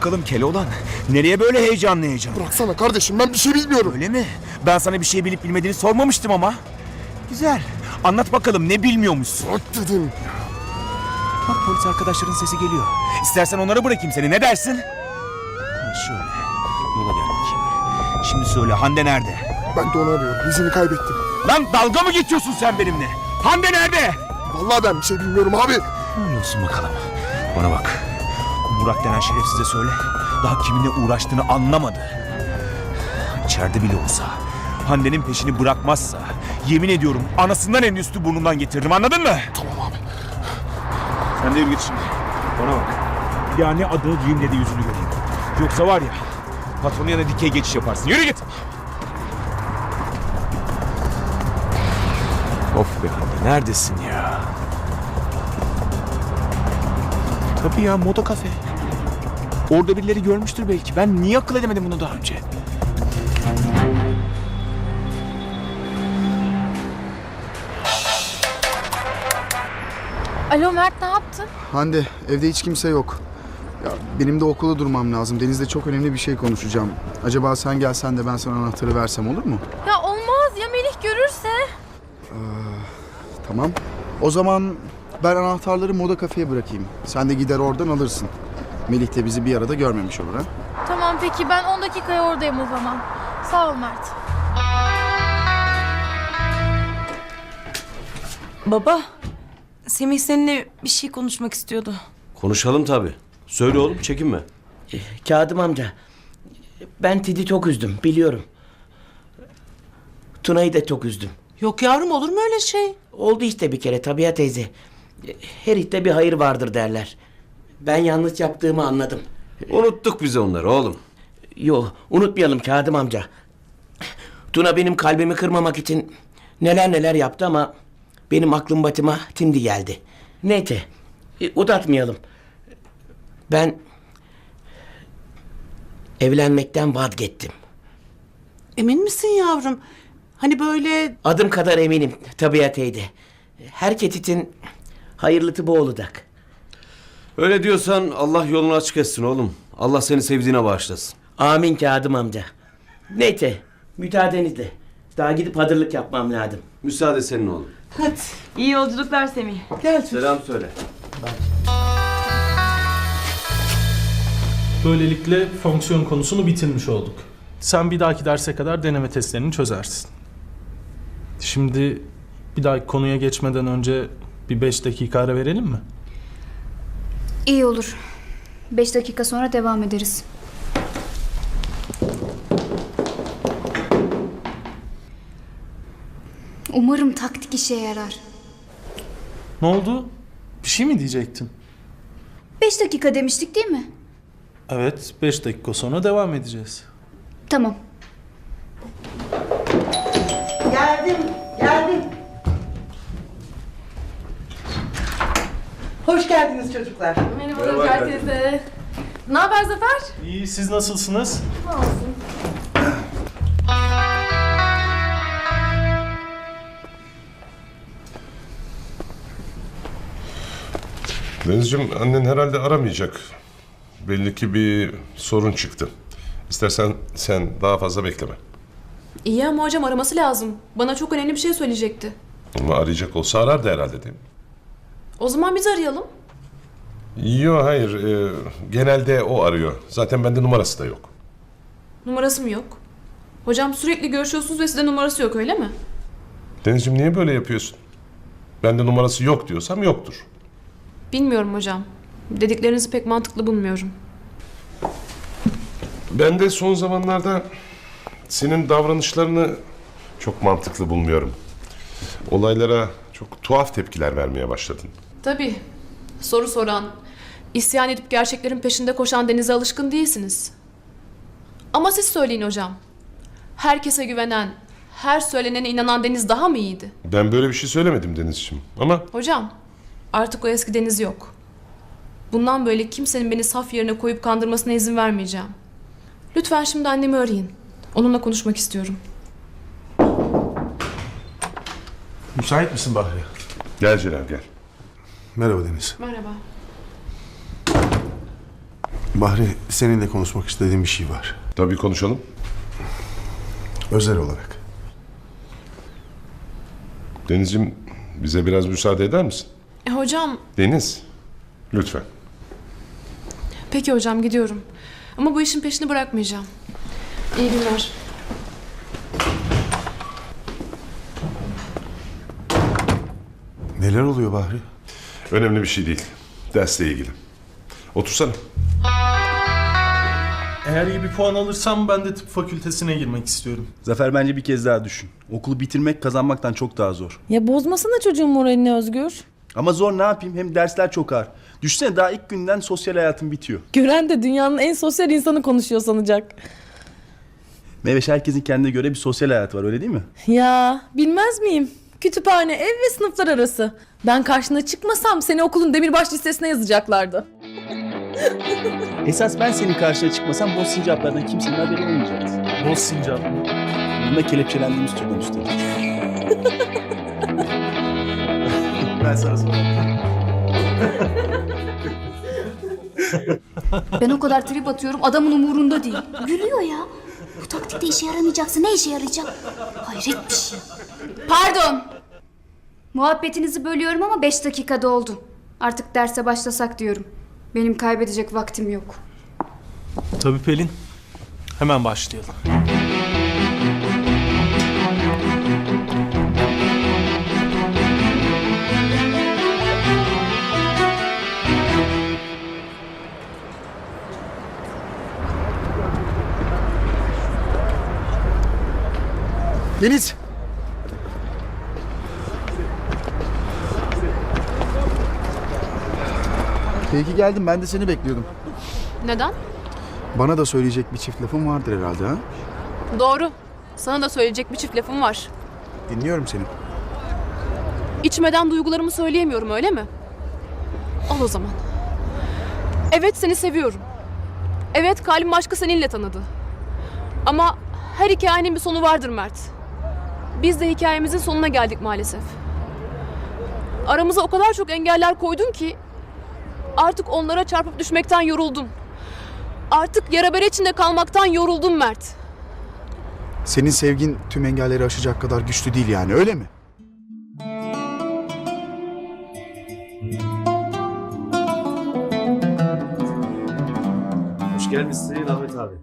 bakalım Keloğlan. Nereye böyle heyecanlı heyecan? Bıraksana kardeşim ben bir şey bilmiyorum. Öyle mi? Ben sana bir şey bilip bilmediğini sormamıştım ama. Güzel. Anlat bakalım ne bilmiyormuşsun? Bırak dedim. Bak polis arkadaşların sesi geliyor. İstersen onlara bırakayım seni ne dersin? Ha, şöyle. Yola gel bakayım. Şimdi söyle Hande nerede? Ben de onu arıyorum. İzini kaybettim. Lan dalga mı geçiyorsun sen benimle? Hande nerede? Vallahi ben bir şey bilmiyorum abi. Öyle olsun bakalım. Bana bak. Murat denen şerefsize söyle. Daha kiminle uğraştığını anlamadı. İçeride bile olsa. Hande'nin peşini bırakmazsa yemin ediyorum anasından en üstü burnundan getiririm anladın mı? Tamam abi. Sen de yürü git şimdi. Bana bak. Bir daha ne adını duyayım ne de yüzünü göreyim. Yoksa var ya patronun yanına dikey geçiş yaparsın. Yürü git. Of be Hande neredesin ya? Tabii ya moda kafe. Orada birileri görmüştür belki. Ben niye akıl edemedim bunu daha önce? Alo Mert ne yaptın? Hande evde hiç kimse yok. Ya benim de okula durmam lazım. Deniz'le çok önemli bir şey konuşacağım. Acaba sen gelsen de ben sana anahtarı versem olur mu? Ya olmaz ya Melih görürse. Tamam. O zaman ben anahtarları moda kafeye bırakayım. Sen de gider oradan alırsın. Melih de bizi bir arada görmemiş olur ha. Tamam peki ben 10 dakikaya oradayım o zaman. Sağ ol Mert. Baba, Semih seninle bir şey konuşmak istiyordu. Konuşalım tabii. Söyle oğlum çekinme. Kağıdım amca. Ben Ted'i çok üzdüm biliyorum. Tuna'yı da çok üzdüm. Yok yavrum olur mu öyle şey? Oldu işte bir kere Tabiha teyze. Her işte bir hayır vardır derler. Ben yanlış yaptığımı anladım. Unuttuk biz onları oğlum. Yo unutmayalım Kağıdım amca. Tuna benim kalbimi kırmamak için neler neler yaptı ama benim aklım batıma şimdi geldi. Neyse e, uzatmayalım. Ben evlenmekten vazgeçtim. Emin misin yavrum? Hani böyle Adım kadar eminim Tabiha teyze. Herkes için hayırlısı bu olacak. Öyle diyorsan Allah yolunu açık etsin oğlum. Allah seni sevdiğine bağışlasın. Amin Kağıdım amca. Neyse müsaadenizle. Daha gidip hazırlık yapmam lazım. Müsaade senin oğlum. hadi iyi yolculuklar Semih. Gel. Selam söyle. Böylelikle fonksiyon konusunu bitirmiş olduk. Sen bir dahaki derse kadar deneme testlerini çözersin. Şimdi bir dahaki konuya geçmeden önce bir 5 dakika ara verelim mi? İyi olur. 5 dakika sonra devam ederiz. Umarım taktik işe yarar. Ne oldu? Bir şey mi diyecektin? 5 dakika demiştik değil mi? Evet, 5 dakika sonra devam edeceğiz. Tamam. Geldim, geldim. Hoş geldiniz çocuklar. Merhaba Zafer teyze. Ne haber Zafer? İyi, siz nasılsınız? Denizciğim annen herhalde aramayacak. Belli ki bir sorun çıktı. İstersen sen daha fazla bekleme. İyi ama hocam araması lazım. Bana çok önemli bir şey söyleyecekti. Ama arayacak olsa arardı herhalde değil mi? O zaman biz arayalım. Yok hayır. e, genelde o arıyor. Zaten bende numarası da yok. Numarası mı yok? Hocam sürekli görüşüyorsunuz ve size numarası yok öyle mi? Denizciğim niye böyle yapıyorsun? Bende numarası yok diyorsam yoktur. Bilmiyorum hocam. Dediklerinizi pek mantıklı bulmuyorum. Ben de son zamanlarda senin davranışlarını çok mantıklı bulmuyorum. Olaylara çok tuhaf tepkiler vermeye başladın. Tabii. Soru soran, isyan edip gerçeklerin peşinde koşan denize alışkın değilsiniz. Ama siz söyleyin hocam. Herkese güvenen, her söylenene inanan Deniz daha mı iyiydi? Ben böyle bir şey söylemedim Denizciğim. Ama Hocam, artık o eski Deniz yok. Bundan böyle kimsenin beni saf yerine koyup kandırmasına izin vermeyeceğim. Lütfen şimdi annemi arayın. Onunla konuşmak istiyorum. Müsait misin Bahri? gel Celal gel. Merhaba Deniz. Merhaba. Bahri seninle konuşmak istediğim bir şey var. Tabii konuşalım. Özel olarak. Deniz'ciğim bize biraz müsaade eder misin? E, hocam, Deniz, lütfen. peki hocam gidiyorum. Ama bu işin peşini bırakmayacağım. İyi günler. Neler oluyor Bahri? Önemli bir şey değil. Dersle ilgili. Otursana. Eğer iyi bir puan alırsam ben de tıp fakültesine girmek istiyorum. Zafer bence bir kez daha düşün. Okulu bitirmek kazanmaktan çok daha zor. Ya bozmasana çocuğun moralini Özgür. Ama zor ne yapayım? Hem dersler çok ağır. Düşünsene daha ilk günden sosyal hayatım bitiyor. Gören de dünyanın en sosyal insanı konuşuyor sanacak. Meveş herkesin kendine göre bir sosyal hayatı var öyle değil mi? Ya bilmez miyim? Kütüphane, ev ve sınıflar arası. Ben karşına çıkmasam seni okulun demirbaş listesine yazacaklardı. Esas ben senin karşına çıkmasam boş sincaplardan kimsenin haberi olmayacaktı. Boz sincap mı? Bunda kelepçelendiğimiz türden üstelik. ben sana sorayım. Ben o kadar trip atıyorum adamın umurunda değil. Gülüyor ya. Bu taktikte işe yaramayacaksa ne işe yarayacak? Hayret bir şey. Pardon. Muhabbetinizi bölüyorum ama beş dakika doldu. Artık derse başlasak diyorum. Benim kaybedecek vaktim yok. Tabii Pelin. Hemen başlayalım. Deniz! İyi ki geldin. Ben de seni bekliyordum. Neden? Bana da söyleyecek bir çift lafın vardır herhalde ha? Doğru. Sana da söyleyecek bir çift lafım var. Dinliyorum seni. İçmeden duygularımı söyleyemiyorum öyle mi? Al o zaman. Evet seni seviyorum. Evet kalbim aşkı seninle tanıdı. Ama her hikayenin bir sonu vardır Mert. Biz de hikayemizin sonuna geldik maalesef. Aramıza o kadar çok engeller koydun ki artık onlara çarpıp düşmekten yoruldum. Artık yara bere içinde kalmaktan yoruldum Mert. Senin sevgin tüm engelleri aşacak kadar güçlü değil yani öyle mi? Hoş gelmişsin Ahmet abi.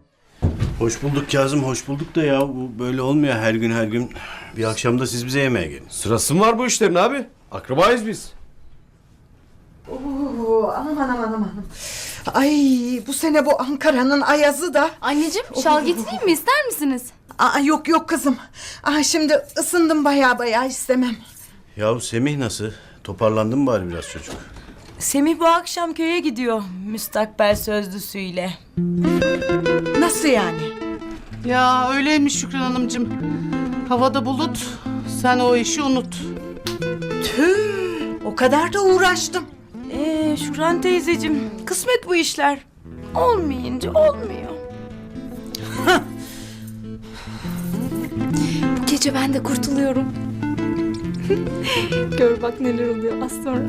Hoş bulduk Kazım, hoş bulduk da ya. Bu böyle olmuyor her gün her gün. Bir akşam da siz bize yemeğe gelin. Sırası mı var bu işlerin abi? Akrabayız biz. Aman aman aman. Ay bu sene bu Ankara'nın ayazı da. Anneciğim şal getireyim mi ister misiniz? Aa, yok yok kızım. Aa, şimdi ısındım baya baya istemem. Yahu Semih nasıl? Toparlandın mı bari biraz çocuk? Semih bu akşam köye gidiyor müstakbel sözlüsüyle. Nasıl yani? Ya öyleymiş Şükran Hanımcığım. Havada bulut, sen o işi unut. Tüh, o kadar da uğraştım. Ee Şükran teyzeciğim kısmet bu işler. Olmayınca olmuyor. Bu gece ben de kurtuluyorum. Gör bak neler oluyor az sonra.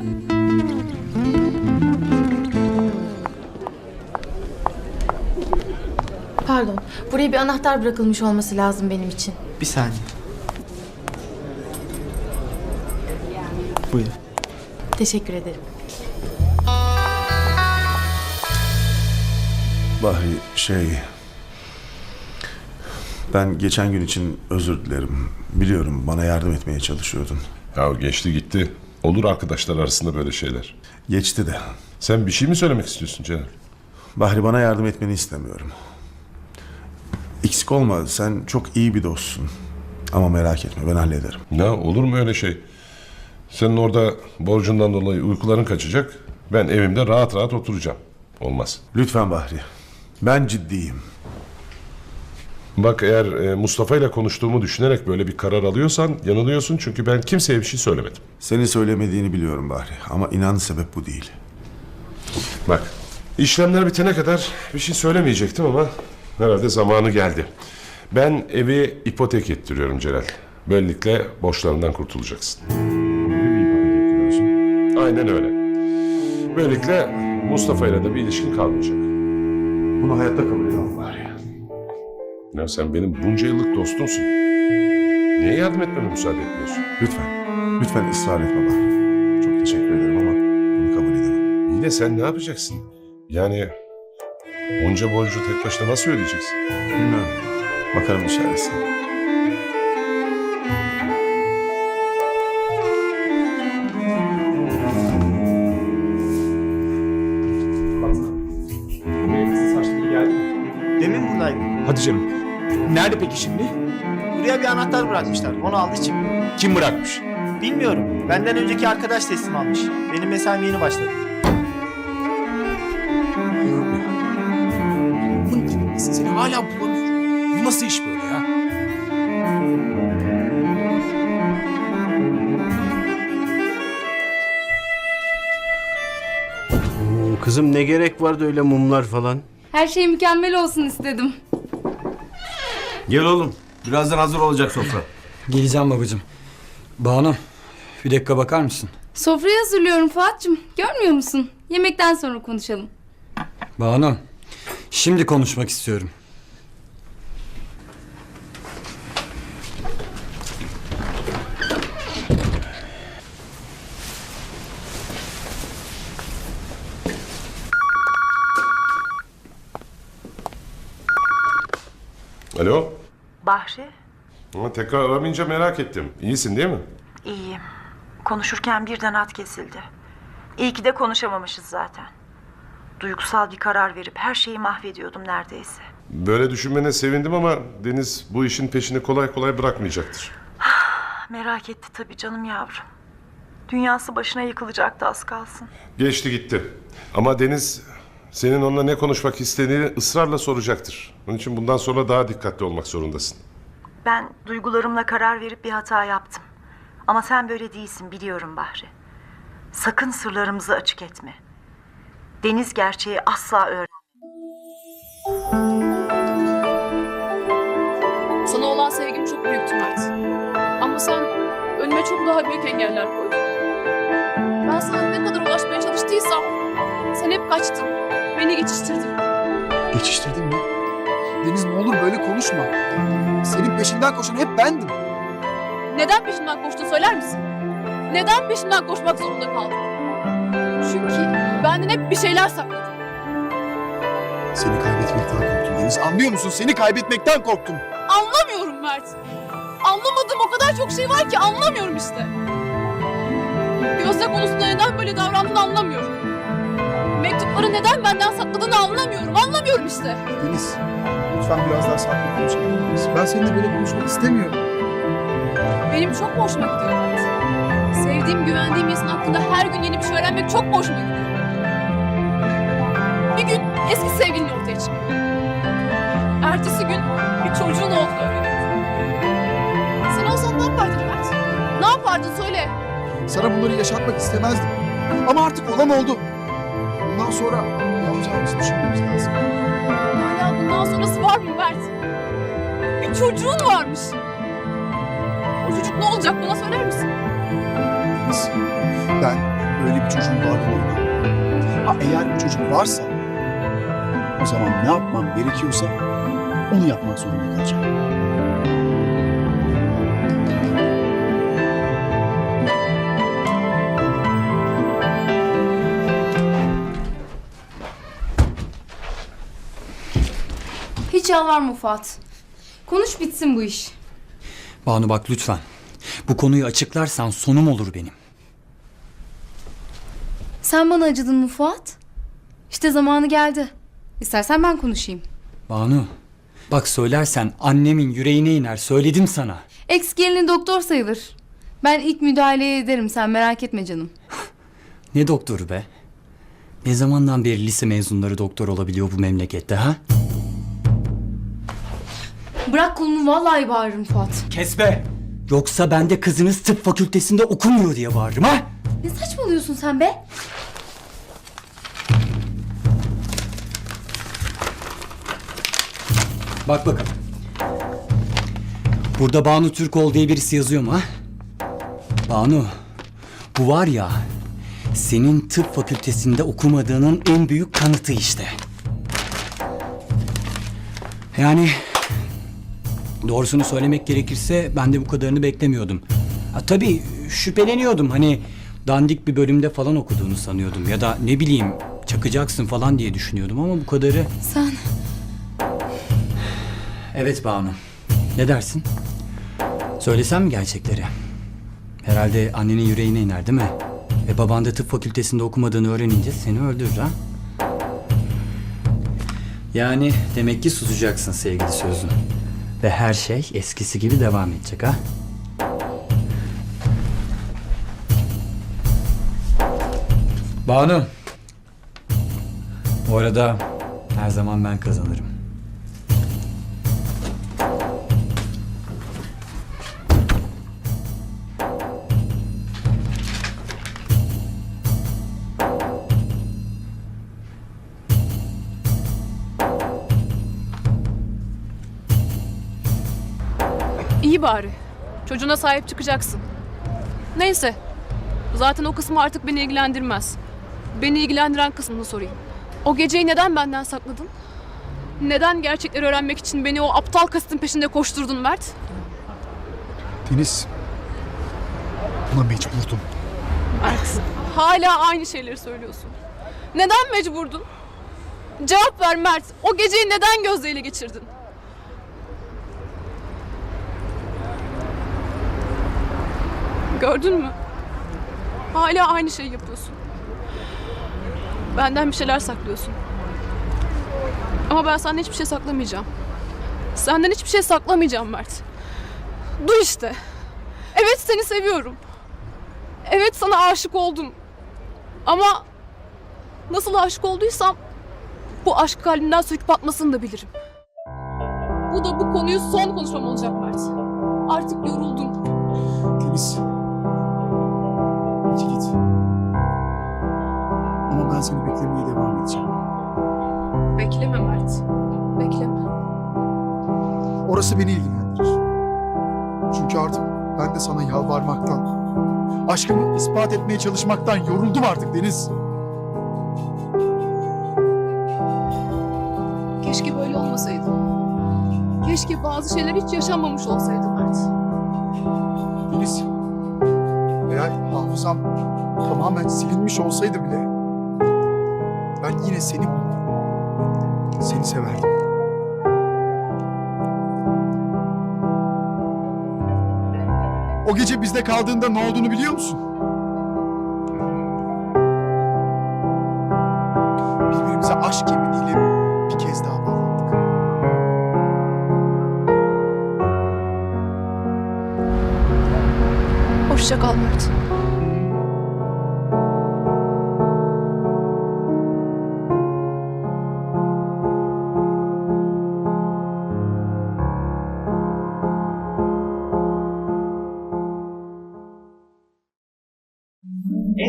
Pardon. Buraya bir anahtar bırakılmış olması lazım benim için. Bir saniye. Buyur. Teşekkür ederim. Bahri şey... Ben geçen gün için özür dilerim. Biliyorum bana yardım etmeye çalışıyordun. Ya geçti gitti. Olur arkadaşlar arasında böyle şeyler. Geçti de. Sen bir şey mi söylemek istiyorsun Celal? Bahri bana yardım etmeni istemiyorum. Eksik olma sen çok iyi bir dostsun. Ama merak etme ben hallederim. Ne olur mu öyle şey? Senin orada borcundan dolayı uykuların kaçacak. Ben evimde rahat rahat oturacağım. Olmaz. Lütfen Bahri. Ben ciddiyim. Bak eğer e, Mustafa ile konuştuğumu düşünerek böyle bir karar alıyorsan yanılıyorsun çünkü ben kimseye bir şey söylemedim. Seni söylemediğini biliyorum Bahri. Ama inan sebep bu değil. Bak işlemler bitene kadar bir şey söylemeyecektim ama herhalde zamanı geldi. Ben evi ipotek ettiriyorum Celal. Böylelikle borçlarından kurtulacaksın. Aynen öyle. Böylelikle Mustafa ile de bir ilişkin kalmayacak. Bunu hayatta kabul edemem bari. Ya sen benim bunca yıllık dostumsun. Niye yardım etmeme müsaade etmiyorsun? Lütfen. Lütfen ısrar etme Bahri. Çok teşekkür ederim ama bunu kabul edemem. İyi de sen ne yapacaksın? Yani onca borcu tek başına nasıl ödeyeceksin? Bilmiyorum. Bakarım dışarısına. Hadi canım. Nerede peki şimdi? Buraya bir anahtar bırakmışlar. Onu aldı çıktı. Kim bırakmış? Bilmiyorum. Benden önceki arkadaş teslim almış. Benim mesaim yeni başladı. Seni hala bulamıyorum. Bu nasıl iş böyle ya? Kızım ne gerek vardı öyle mumlar falan? Her şey mükemmel olsun istedim. Gel oğlum. Birazdan hazır olacak sofra. Geleceğim babacığım. Banu bir dakika bakar mısın? Sofrayı hazırlıyorum Fuat'cığım. Görmüyor musun? Yemekten sonra konuşalım. Banu şimdi konuşmak istiyorum. Alo? Bahri, Ama tekrar aramayınca merak ettim. İyisin değil mi? iyiyim. Konuşurken birden hat kesildi. İyi ki de konuşamamışız zaten. Duygusal bir karar verip her şeyi mahvediyordum neredeyse. Böyle düşünmene sevindim ama Deniz bu işin peşini kolay kolay bırakmayacaktır. Merak etti tabii canım yavrum. Dünyası başına yıkılacaktı az kalsın. Geçti gitti. Ama Deniz senin onunla ne konuşmak istediğini ısrarla soracaktır. Onun için bundan sonra daha dikkatli olmak zorundasın. Ben duygularımla karar verip bir hata yaptım. Ama sen böyle değilsin biliyorum Bahri. Sakın sırlarımızı açık etme. Deniz gerçeği asla öğren. Sana olan sevgim çok büyüktü Mert. Ama sen önüme çok daha büyük engeller koydun. Ben sana ne kadar ulaşmaya çalıştıysam sen hep kaçtın. Beni geçiştirdin. Geçiştirdin olur böyle konuşma. Senin peşinden koşan hep bendim. Neden peşimden koştun söyler misin? Neden peşimden koşmak zorunda kaldın? Çünkü benden hep bir şeyler sakladın. Seni kaybetmekten korktum Deniz. Anlıyor musun? Seni kaybetmekten korktum. Anlamıyorum Mert. Anlamadığım o kadar çok şey var ki anlamıyorum işte. Gözde konusunda neden böyle davrandığını anlamıyorum. Mektupları neden benden sakladığını anlamıyorum. Anlamıyorum işte. Deniz, lütfen biraz daha sakin konuşalım. Deniz. Ben seninle böyle konuşmak istemiyorum. Benim çok mu hoşuma gidiyor Mert. Sevdiğim, güvendiğim insan hakkında her gün yeni bir şey öğrenmek çok mu hoşuma gidiyor. Bir gün eski sevgilin ortaya çıkıyor. Ertesi gün bir çocuğun olduğunu öğreniyorsun. Sen olsan ne yapardın Mert? Ne yapardın söyle. Sana bunları yaşatmak istemezdim. Ama artık olan oldu. Bundan sonra ne yapacağımızı düşünmemiz lazım. Hala bundan sonrası var mı Mert? Bir çocuğun varmış. O çocuk ne olacak bana söyler misin? Deniz, ben böyle bir çocuğun varlığına Ha eğer bir çocuk varsa o zaman ne yapmam gerekiyorsa onu yapmak zorunda kalacağım. Hiç yalvarma Fuat. Konuş bitsin bu iş. Banu bak lütfen. Bu konuyu açıklarsan sonum olur benim. Sen bana acıdın mı Fuat? İşte zamanı geldi. İstersen ben konuşayım. Banu bak söylersen annemin yüreğine iner söyledim sana. Ex gelinin doktor sayılır. Ben ilk müdahaleye ederim sen merak etme canım. Ne doktoru be? Ne zamandan beri lise mezunları doktor olabiliyor bu memlekette ha? Bırak kolumu vallahi bağırırım Fuat. Kes be! Yoksa ben de kızınız tıp fakültesinde okumuyor diye bağırırım ha? Ne saçmalıyorsun sen be? Bak bakalım. Burada Banu Türkoğlu diye birisi yazıyor mu ha? Banu, bu var ya senin tıp fakültesinde okumadığının en büyük kanıtı işte. Yani doğrusunu söylemek gerekirse ben de bu kadarını beklemiyordum. Ha, tabii şüpheleniyordum hani dandik bir bölümde falan okuduğunu sanıyordum ya da ne bileyim çakacaksın falan diye düşünüyordum ama bu kadarı... Sen Evet Banu. Ne dersin? Söylesem mi gerçekleri? Herhalde annenin yüreğine iner değil mi? Ve baban da tıp fakültesinde okumadığını öğrenince seni öldürür ha? Yani demek ki susacaksın sevgili sözlüm. Ve her şey eskisi gibi devam edecek ha? Banu. Bu arada her zaman ben kazanırım. Çocuğuna sahip çıkacaksın. Neyse. Zaten o kısmı artık beni ilgilendirmez. Beni ilgilendiren kısmını sorayım. O geceyi neden benden sakladın? Neden gerçekleri öğrenmek için beni o aptal kasıtın peşinde koşturdun Mert? Deniz. Buna mecburdum. Mert. Hala aynı şeyleri söylüyorsun. Neden mecburdun? Cevap ver Mert. O geceyi neden gözdeyle geçirdin? Gördün mü? Hala aynı şeyi yapıyorsun. Benden bir şeyler saklıyorsun. Ama ben senden hiçbir şey saklamayacağım. Senden hiçbir şey saklamayacağım Mert. Dur işte. Evet seni seviyorum. Evet sana aşık oldum. Ama nasıl aşık olduysam bu aşk kalbimden söküp atmasını da bilirim. Bu da bu konuyu son konuşmam olacak Mert. Artık yoruldum. Deniz. Ben seni beklemeye devam edeceğim. Bekleme Mert. Bekleme. Orası beni ilgilendirir. Çünkü artık ben de sana yalvarmaktan, aşkımı ispat etmeye çalışmaktan yoruldum artık Deniz. Keşke böyle olmasaydı. Keşke bazı şeyler hiç yaşanmamış olsaydı Mert. Deniz. Eğer hafızam tamamen silinmiş olsaydı bile ben yine seni buldum. Seni severdim. O gece bizde kaldığında ne olduğunu biliyor musun? Birbirimize aşk yeminiyle bir kez daha bağlandık. Hoşça kal Mert.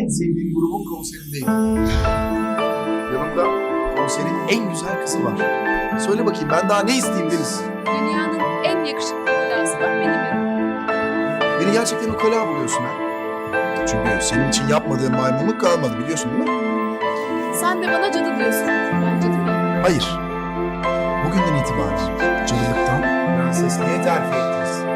En sevdiğim grubun konserindeyim. Yanımda konserin en güzel kızı var. Söyle bakayım ben daha ne isteyeyim Deniz? Dünyanın en yakışıklı belası da benim. Beni gerçekten ukala buluyorsun ha. Çünkü senin için yapmadığım maymunluk kalmadı biliyorsun değil mi? Sen de bana cadı diyorsun. Ben cadı mıyım? Hayır. Bugünden itibaren cadılıktan prensesliğe terfi ettiniz.